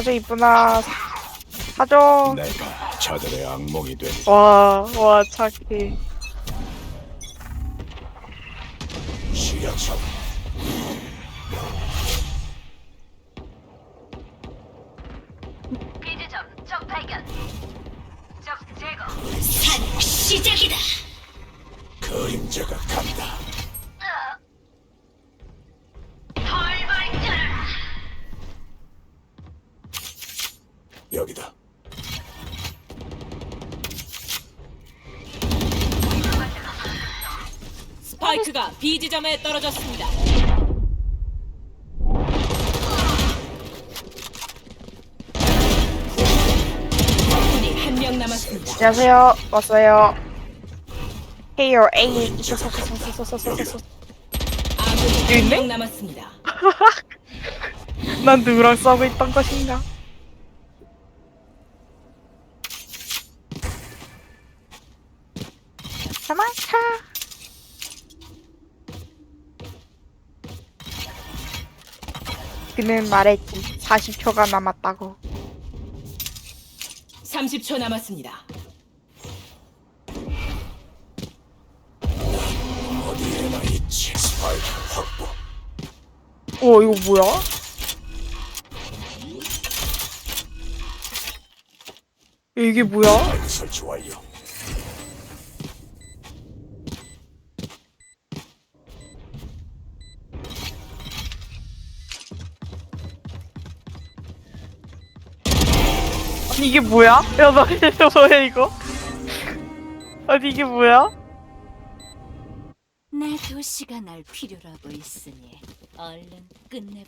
사줘 이쁘나 사줘 내가 저들의 악몽이 되리. 와와 착해 시야처럼 비즈점 적 발견. 적 제거. 산 시작이다. 그림자가 간다. 여기다. 스파이크가 B 지점에 떨어졌습니다. 안녕하세요. 왔어요. 헤어 에이 아군이 한 있네? 남았습니다. 난 누구랑 싸고 있던 것인가? 도망쳐 그는 말했지 40초가 남았다고 30초 남았습니다. 어디에나 있지. 스파이크 확보. 오 이거 뭐야? 이게 뭐야? 스파이크 설치 완료. 아니 이게 뭐야? 야, 너 이거 뭐야 이거? 아니 이게 뭐야? 내 도시가 날 필요로 하고 있으니 얼른 끝내보자.